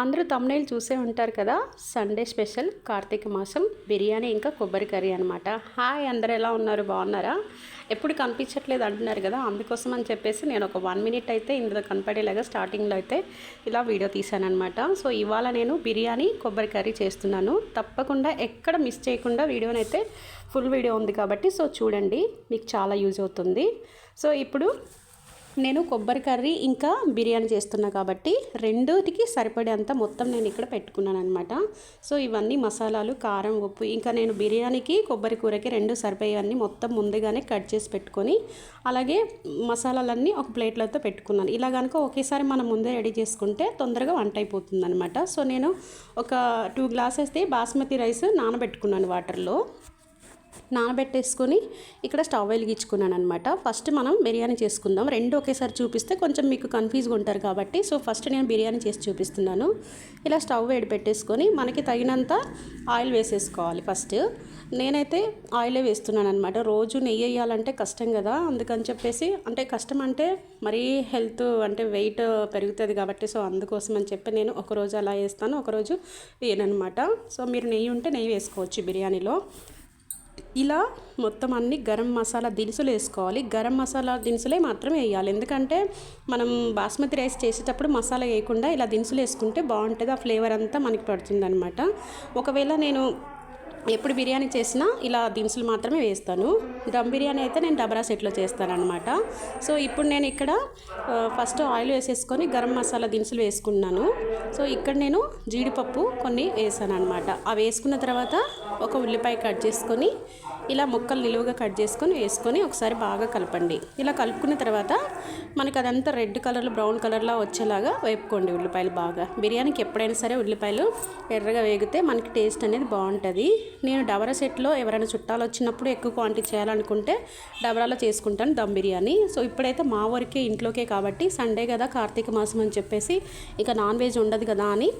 అందరూ తమ్నైల్ చూసే ఉంటారు కదా? సండే స్పెషల్ కార్తీక మాసం బిర్యానీ ఇంకా కొబ్బరి కర్రీ అనమాట హాయ్ అందరు ఎలా ఉన్నారు? బాగున్నారా? ఎప్పుడు కనిపించట్లేదు అంటున్నారు కదా? అందుకోసం అని చెప్పేసి నేను ఒక వన్ మినిట్ అయితే ఇందులో కనపడేలాగా స్టార్టింగ్లో అయితే ఇలా వీడియో తీశానమాట సో ఇవాళ నేను బిర్యానీ కొబ్బరి కర్రీ చేస్తున్నాను. తప్పకుండా ఎక్కడ మిస్ చేయకుండా వీడియోనైతే ఫుల్ వీడియో ఉంది కాబట్టి సో చూడండి మీకు చాలా యూజ్ అవుతుంది. సో ఇప్పుడు నేను కొబ్బరి కర్రీ ఇంకా బిర్యానీ చేస్తున్నా కాబట్టి రెండోటికి సరిపడేంత మొత్తం నేను ఇక్కడ పెట్టుకున్నాను అనమాట సో ఇవన్నీ మసాలాలు కారం ఉప్పు ఇంకా నేను బిర్యానీకి కొబ్బరి కూరకి రెండు సరిపోయేవన్నీ మొత్తం ముందుగానే కట్ చేసి పెట్టుకొని అలాగే మసాలాలన్నీ ఒక ప్లేట్లతో పెట్టుకున్నాను. ఇలా కనుక ఒకేసారి మనం ముందే రెడీ చేసుకుంటే తొందరగా వంట అయిపోతుంది అనమాట సో నేను ఒక టూ గ్లాసెస్ బాస్మతి రైస్ నానబెట్టుకున్నాను వాటర్లో. నానబెట్టేసుకొని ఇక్కడ స్టవ్ వెలిగించుకున్నాను అనమాట ఫస్ట్ మనం బిర్యానీ చేసుకుందాం. రెండు ఒకేసారి చూపిస్తే కొంచెం మీకు కన్ఫ్యూజ్గా ఉంటారు కాబట్టి. సో ఫస్ట్ నేను బిర్యానీ చేసి చూపిస్తున్నాను. ఇలా స్టవ్ వేడి పెట్టేసుకొని మనకి తగినంత ఆయిల్ వేసేసుకోవాలి ఫస్ట్. నేనైతే ఆయిలే వేస్తున్నాను అనమాట రోజు నెయ్యి వేయాలంటే కష్టం కదా. అందుకని చెప్పేసి అంటే కష్టం అంటే మరీ హెల్త్ అంటే వెయిట్ పెరుగుతుంది కాబట్టి సో అందుకోసం అని చెప్పి నేను ఒకరోజు అలా వేస్తాను. ఒకరోజు వేయనమాట సో మీరు నెయ్యి ఉంటే నెయ్యి వేసుకోవచ్చు బిర్యానీలో. ఇలా మొత్తం అన్ని గరం మసాలా దినుసులు వేసుకోవాలి. గరం మసాలా దినుసులే మాత్రమే వేయాలి. ఎందుకంటే మనం బాస్మతి రైస్ చేసేటప్పుడు మసాలా వేయకుండా ఇలా దినుసులు వేసుకుంటే బాగుంటుంది. ఆ ఫ్లేవర్ అంతా మనకి పడుతుంది అనమాట ఒకవేళ నేను ఎప్పుడు బిర్యానీ చేసినా ఇలా దినుసులు మాత్రమే వేస్తాను. దమ్ బిర్యానీ అయితే నేను డబరా సెట్లో చేస్తాను అనమాట సో ఇప్పుడు నేను ఇక్కడ ఫస్ట్ ఆయిల్ వేసేసుకొని గరం మసాలా దినుసులు వేసుకున్నాను. సో ఇక్కడ నేను జీడిపప్పు కొన్ని వేసాను అనమాట అవి వేసుకున్న తర్వాత ఒక ఉల్లిపాయ కట్ చేసుకొని ఇలా ముక్కలు నిలువుగా కట్ చేసుకొని వేసుకొని ఒకసారి బాగా కలపండి. ఇలా కలుపుకున్న తర్వాత మనకి అదంతా రెడ్ కలర్లో బ్రౌన్ కలర్లో వచ్చేలాగా వేపుకోండి ఉల్లిపాయలు బాగా. బిర్యానీకి ఎప్పుడైనా సరే ఉల్లిపాయలు ఎర్రగా వేగితే మనకి టేస్ట్ అనేది బాగుంటుంది. నేను డబరా సెట్లో ఎవరైనా చుట్టాలు వచ్చినప్పుడు ఎక్కువ క్వాంటిటీ చేయాలనుకుంటే డబరాలో చేసుకుంటాను దమ్ బిర్యానీ. సో ఇప్పుడైతే మా ఊరికే ఇంట్లోకే కాబట్టి సండే కదా కార్తీక మాసం అని చెప్పేసి ఇక నాన్ వెజ్ ఉండదు కదా అని.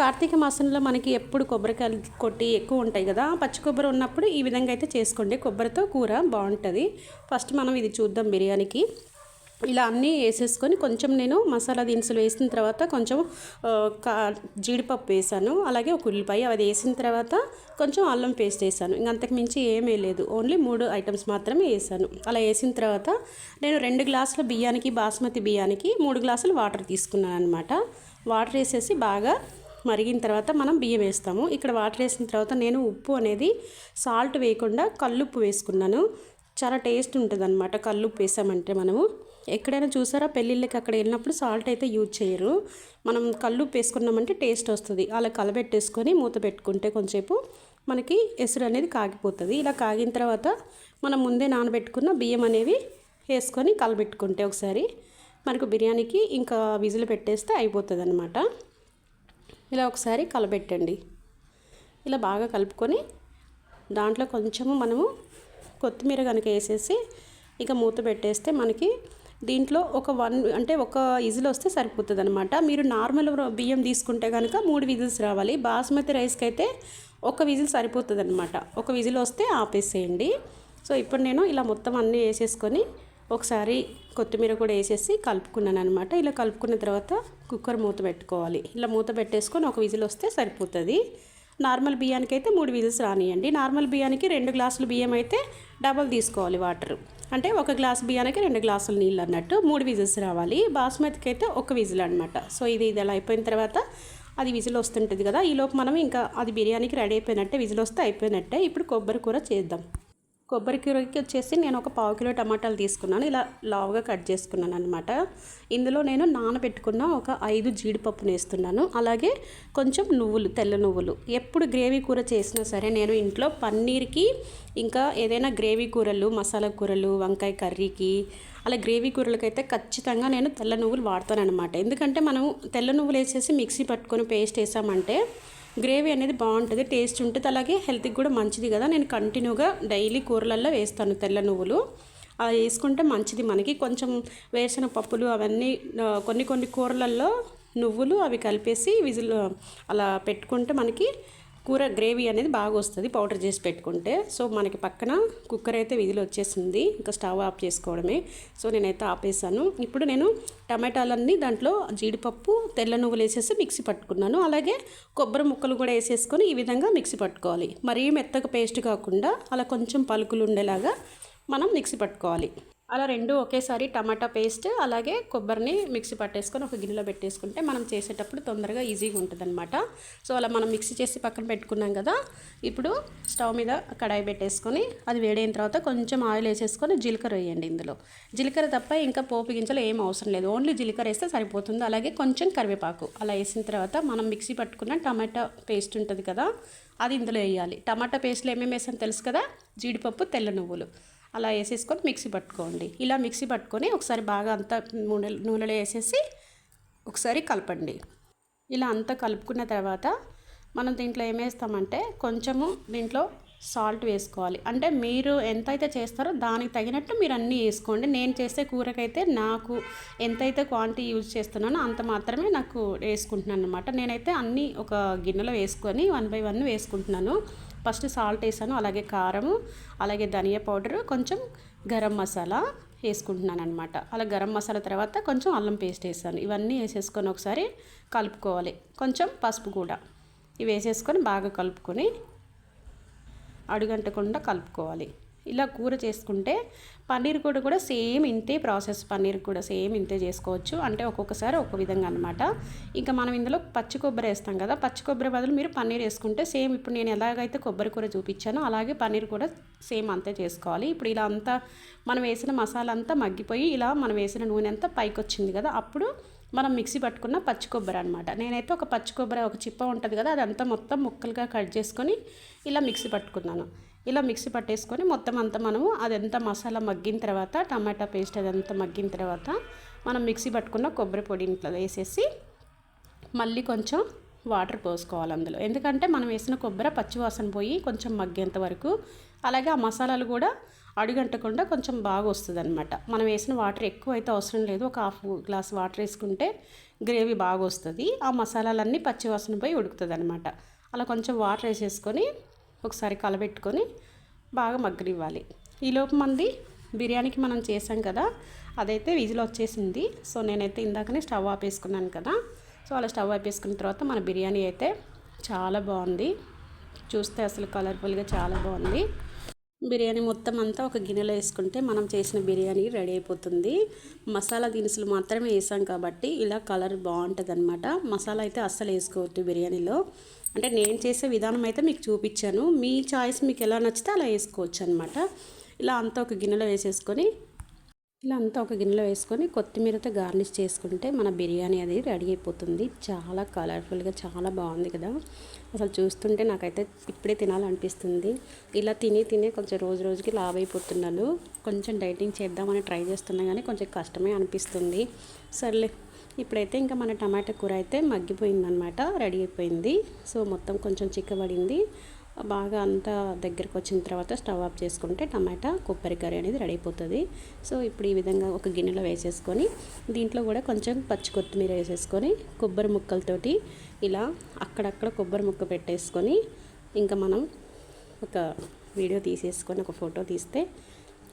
కార్తీక మాసంలో మనకి ఎప్పుడు కొబ్బరికాయలు కొట్టి ఎక్కువ ఉంటాయి కదా పచ్చి కొబ్బరి ఉన్నప్పుడు ఈ విధంగా అయితే చేసుకోండి. కొబ్బరితో కూర బాగుంటుంది. ఫస్ట్ మనం ఇది చూద్దాం బిర్యానీకి. ఇలా అన్నీ వేసేసుకొని కొంచెం నేను మసాలా దినుసులు వేసిన తర్వాత కొంచెం కా జీడిపప్పు వేసాను. అలాగే ఒక ఉల్లిపాయ అది వేసిన తర్వాత కొంచెం అల్లం పేస్ట్ వేసాను. ఇంక అంతకు మించి ఏమీ లేదు. ఓన్లీ మూడు ఐటమ్స్ మాత్రమే వేసాను. అలా వేసిన తర్వాత నేను రెండు గ్లాసుల బియ్యానికి బాస్మతి బియ్యానికి మూడు గ్లాసులు వాటర్ తీసుకున్నాను అనమాట వాటర్ వేసేసి బాగా మరిగిన తర్వాత మనం బియ్యం వేస్తాము. ఇక్కడ వాటర్ వేసిన తర్వాత నేను ఉప్పు అనేది సాల్ట్ వేయకుండా కల్లుప్పు వేసుకున్నాను. చాలా టేస్ట్ ఉంటుంది అనమాట కల్లుప్పు వేసామంటే మనము. ఎక్కడైనా చూసారా? పెళ్ళిళ్ళకి అక్కడ వెళ్ళినప్పుడు సాల్ట్ అయితే యూజ్ చేయరు. మనం కళ్ళు వేసుకున్నామంటే టేస్ట్ వస్తుంది. అలా కలబెట్టేసుకొని మూత పెట్టుకుంటే కొంచెంసేపు మనకి ఎసురు అనేది కాగిపోతుంది. ఇలా కాగిన తర్వాత మనం ముందే నానబెట్టుకున్న బియ్యం అనేవి వేసుకొని కలబెట్టుకుంటే ఒకసారి మనకు బిర్యానీకి ఇంకా విజిల్ పెట్టేస్తే అయిపోతుంది అనమాట ఇలా ఒకసారి కలబెట్టండి. ఇలా బాగా కలుపుకొని దాంట్లో కొంచెము మనము కొత్తిమీర కనుక వేసేసి ఇక మూత పెట్టేస్తే మనకి దీంట్లో ఒక వన్ అంటే ఒక విజిల్ వస్తే సరిపోతుంది అనమాట మీరు నార్మల్ బియ్యం తీసుకుంటే కనుక మూడు విజిల్స్ రావాలి. బాస్మతి రైస్కి అయితే ఒక విజిల్ సరిపోతుంది అనమాట ఒక విజిల్ వస్తే ఆపేసేయండి. సో ఇప్పుడు నేను ఇలా మొత్తం అన్నీ వేసేసుకొని ఒకసారి కొత్తిమీర కూడా వేసేసి కలుపుకున్నాను అనమాట ఇలా కలుపుకున్న తర్వాత కుక్కర్ మూత పెట్టుకోవాలి. ఇలా మూత పెట్టేసుకొని ఒక విజిల్ వస్తే సరిపోతుంది. నార్మల్ బియ్యానికి అయితే మూడు విజిల్స్ రానియండి. నార్మల్ బియ్యానికి రెండు గ్లాసులు బియ్యం అయితే డబల్ తీసుకోవాలి వాటర్. అంటే ఒక గ్లాస్ బియ్యానికి రెండు గ్లాసులు నీళ్ళు అన్నట్టు మూడు విజిల్స్ రావాలి. బాస్మతికి అయితే ఒక విజిల్ అనమాట సో ఇది ఇది అలా అయిపోయిన తర్వాత అది విజిల్ వస్తుంటుంది కదా ఈలోపు మనం ఇంకా అది బిర్యానీకి రెడీ అయిపోయినట్టే విజిల్ వస్తే అయిపోయినట్టే. ఇప్పుడు కొబ్బరి కూర చేద్దాం. కొబ్బరి కూరకి వచ్చేసి నేను ఒక పావు కిలో టమాటాలు తీసుకున్నాను. ఇలా లావుగా కట్ చేసుకున్నాను అనమాట ఇందులో నేను నానబెట్టుకున్న ఒక ఐదు జీడిపప్పును వేస్తున్నాను అలాగే కొంచెం నువ్వులు తెల్ల నువ్వులు. ఎప్పుడు గ్రేవీ కూర చేసినా సరే నేను ఇంట్లో పన్నీర్కి ఇంకా ఏదైనా గ్రేవీ కూరలు మసాలా కూరలు వంకాయ కర్రీకి అలా గ్రేవీ కూరలకైతే ఖచ్చితంగా నేను తెల్ల నువ్వులు వాడతాను అనమాట ఎందుకంటే మనం తెల్ల నువ్వులు వేసేసి మిక్సీ పట్టుకొని పేస్ట్ వేసామంటే గ్రేవీ అనేది బాగుంటుంది టేస్ట్ ఉంటుంది అలాగే హెల్త్కి కూడా మంచిది కదా. నేను కంటిన్యూగా డైలీ కూరలల్లో వేస్తాను తెల్ల నువ్వులు. అవి వేసుకుంటే మంచిది మనకి. కొంచెం వేసిన పప్పులు అవన్నీ కొన్ని కొన్ని కూరలల్లో నువ్వులు అవి కలిపేసి విజిల్ అలా పెట్టుకుంటే మనకి కూర గ్రేవీ అనేది బాగా వస్తుంది పౌడర్ చేసి పెట్టుకుంటే. సో మనకి పక్కన కుక్కర్ అయితే విధిలో వచ్చేసింది. ఇంకా స్టవ్ ఆఫ్ చేసుకోవడమే. సో నేనైతే ఆపేసాను. ఇప్పుడు నేను టమాటాలన్నీ దాంట్లో జీడిపప్పు తెల్ల నువ్వులు వేసేసి మిక్సీ పట్టుకున్నాను. అలాగే కొబ్బరి ముక్కలు కూడా వేసేసుకొని ఈ విధంగా మిక్సీ పట్టుకోవాలి. మరీ మెత్తగా పేస్ట్ కాకుండా అలా కొంచెం పలుకులు ఉండేలాగా మనం మిక్సీ పట్టుకోవాలి. అలా రెండు ఒకేసారి టమాటా పేస్ట్ అలాగే కొబ్బరిని మిక్సీ పట్టేసుకొని ఒక గిన్నెలో పెట్టేసుకుంటే మనం చేసేటప్పుడు తొందరగా ఈజీగా ఉంటుంది సో అలా మనం మిక్సీ చేసి పక్కన పెట్టుకున్నాం కదా ఇప్పుడు స్టవ్ మీద కడాయి పెట్టేసుకొని అది వేడైన తర్వాత కొంచెం ఆయిల్ వేసేసుకొని జీలకర్ర వేయండి ఇందులో. జీలకర్ర తప్ప ఇంకా పోపు గింజలు ఏం అవసరం లేదు. ఓన్లీ జీలకర్ర వేస్తే సరిపోతుంది. అలాగే కొంచెం కరివేపాకు అలా వేసిన తర్వాత మనం మిక్సీ పట్టుకున్న టమాటా పేస్ట్ ఉంటుంది కదా అది ఇందులో వేయాలి. టమాటా పేస్ట్లో ఏమేమి వేసాను తెలుసు కదా? జీడిపప్పు తెల్ల నువ్వులు. అలా వేసేసుకొని మిక్సీ పట్టుకోండి. ఇలా మిక్సీ పట్టుకొని ఒకసారి బాగా అంతా నూనె నూనెలో వేసేసి ఒకసారి కలపండి. ఇలా అంతా కలుపుకున్న తర్వాత మనం దీంట్లో ఏమేస్తామంటే కొంచెము దీంట్లో సాల్ట్ వేసుకోవాలి. అంటే మీరు ఎంతైతే చేస్తారో దానికి తగినట్టు మీరు అన్నీ వేసుకోండి. నేను చేసే కూరకైతే నాకు ఎంతైతే క్వాంటిటీ యూజ్ చేస్తున్నానో అంత మాత్రమే నాకు వేసుకుంటున్నాను అనమాట నేనైతే అన్నీ ఒక గిన్నెలో వేసుకొని వన్ బై వన్ వేసుకుంటున్నాను. ఫస్ట్ సాల్ట్ వేసాను అలాగే కారం అలాగే ధనియా పౌడరు కొంచెం గరం మసాలా వేసుకుంటున్నాను అనమాట అలా గరం మసాలా తర్వాత కొంచెం అల్లం పేస్ట్ వేసాను. ఇవన్నీ వేసేసుకొని ఒకసారి కలుపుకోవాలి. కొంచెం పసుపు కూడా. ఇవి వేసేసుకొని బాగా కలుపుకొని అడుగంటకుండా కలుపుకోవాలి. ఇలా కూర చేసుకుంటే పన్నీర్ కూడా కూడా సేమ్ ఇంతే ప్రాసెస్ పన్నీర్ కూడా సేమ్ ఇంతే చేసుకోవచ్చు. అంటే ఒక్కొక్కసారి ఒక్కొక్క విధంగా అనమాట ఇంకా మనం ఇందులో పచ్చి కొబ్బరి వేస్తాం కదా పచ్చి కొబ్బరి బదులు మీరు పన్నీర్ వేసుకుంటే సేమ్ ఇప్పుడు నేను ఎలాగైతే కొబ్బరి కూర చూపించానో అలాగే పన్నీర్ కూడా సేమ్ అంతే చేసుకోవాలి. ఇప్పుడు ఇలా అంతా మనం వేసిన మసాలా అంతా మగ్గిపోయి ఇలా మనం వేసిన నూనె అంతా పైకి వచ్చింది కదా అప్పుడు మనం మిక్సీ పట్టుకున్న పచ్చి కొబ్బరి అనమాట నేనైతే ఒక పచ్చి కొబ్బరి ఒక చిప్ప ఉంటుంది కదా అదంతా మొత్తం ముక్కలుగా కట్ చేసుకొని ఇలా మిక్సీ పట్టుకున్నాను. ఇలా మిక్సీ పట్టేసుకొని మొత్తం అంతా మనము అదంతా మసాలా మగ్గిన తర్వాత టమాటా పేస్ట్ అదంతా మగ్గిన తర్వాత మనం మిక్సీ పట్టుకున్న కొబ్బరి పొడి ఇంట్లో వేసేసి మళ్ళీ కొంచెం వాటర్ పోసుకోవాలి అందులో. ఎందుకంటే మనం వేసిన కొబ్బరి పచ్చివాసన పోయి కొంచెం మగ్గేంత వరకు అలాగే ఆ మసాలాలు కూడా అడుగంటకుండా కొంచెం బాగా వస్తుంది అనమాట మనం వేసిన వాటర్ ఎక్కువ అయితే అవసరం లేదు. ఒక హాఫ్ గ్లాస్ వాటర్ వేసుకుంటే గ్రేవీ బాగా వస్తుంది. ఆ మసాలాలన్నీ పచ్చివాసన పోయి ఉడుకుతుంది అనమాట అలా కొంచెం వాటర్ వేసేసుకొని ఒకసారి కలబెట్టుకొని బాగా మగ్గనివ్వాలి. ఈలోపు మంది బిర్యానీకి మనం చేసాం కదా అదైతే విజిల్ వచ్చేసింది. సో నేనైతే ఇందాకనే స్టవ్ ఆపేసుకున్నాను కదా. సో అలా స్టవ్ ఆపేసుకున్న తర్వాత మన బిర్యానీ అయితే చాలా బాగుంది. చూస్తే అసలు కలర్ఫుల్గా చాలా బాగుంది. బిర్యానీ మొత్తం అంతా ఒక గిన్నెలో వేసుకుంటే మనం చేసిన బిర్యానీ రెడీ అయిపోతుంది. మసాలా దినుసులు మాత్రమే వేసాం కాబట్టి ఇలా కలర్ బాగుంటుంది అనమాట మసాలా అయితే అస్సలు వేసుకోవద్దు బిర్యానీలో. అంటే నేను చేసే విధానం అయితే మీకు చూపించాను. మీ చాయిస్ మీకు ఎలా నచ్చితే అలా వేసుకోవచ్చు అనమాట ఇలా అంతా ఒక గిన్నెలో వేసేసుకొని ఇలా అంతా ఒక గిన్నెలో వేసుకొని కొత్తిమీరతో గార్నిష్ చేసుకుంటే మన బిర్యానీ అది రెడీ అయిపోతుంది. చాలా కలర్ఫుల్గా చాలా బాగుంది కదా. అసలు చూస్తుంటే నాకైతే ఇప్పుడే తినాలనిపిస్తుంది. ఇలా తిని తిని కొంచెం రోజు రోజుకి లావ్ అయిపోతున్నాను. కొంచెం డైటింగ్ చేద్దామని ట్రై చేస్తున్నా కానీ కొంచెం కష్టమే అనిపిస్తుంది. సర్లే. ఇప్పుడైతే ఇంకా మన టమాటా కూర అయితే మగ్గిపోయిందనమాట రెడీ అయిపోయింది. సో మొత్తం కొంచెం చిక్కబడింది. బాగా అంతా దగ్గరకు వచ్చిన తర్వాత స్టవ్ ఆఫ్ చేసుకుంటే టమాటా కొబ్బరి కర్రీ అనేది రెడీ అయిపోతుంది. సో ఇప్పుడు ఈ విధంగా ఒక గిన్నెలో వేసేసుకొని దీంట్లో కూడా కొంచెం పచ్చి కొత్తిమీర వేసేసుకొని కొబ్బరి ముక్కలతోటి ఇలా అక్కడక్కడ కొబ్బరి ముక్క పెట్టేసుకొని ఇంకా మనం ఒక వీడియో తీసేసుకొని ఒక ఫోటో తీస్తే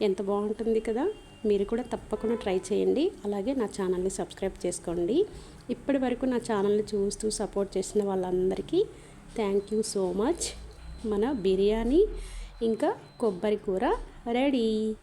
ఎంత బాగుంటుంది కదా? మీరు కూడా తప్పకుండా ట్రై చేయండి. అలాగే నా ఛానల్ని సబ్స్క్రైబ్ చేసుకోండి. ఇప్పటి వరకు నా ఛానల్ని చూస్తూ సపోర్ట్ చేసిన వాళ్ళందరికీ థ్యాంక్ యూ సో మచ్. మన బిర్యానీ ఇంకా కొబ్బరి కూర రెడీ.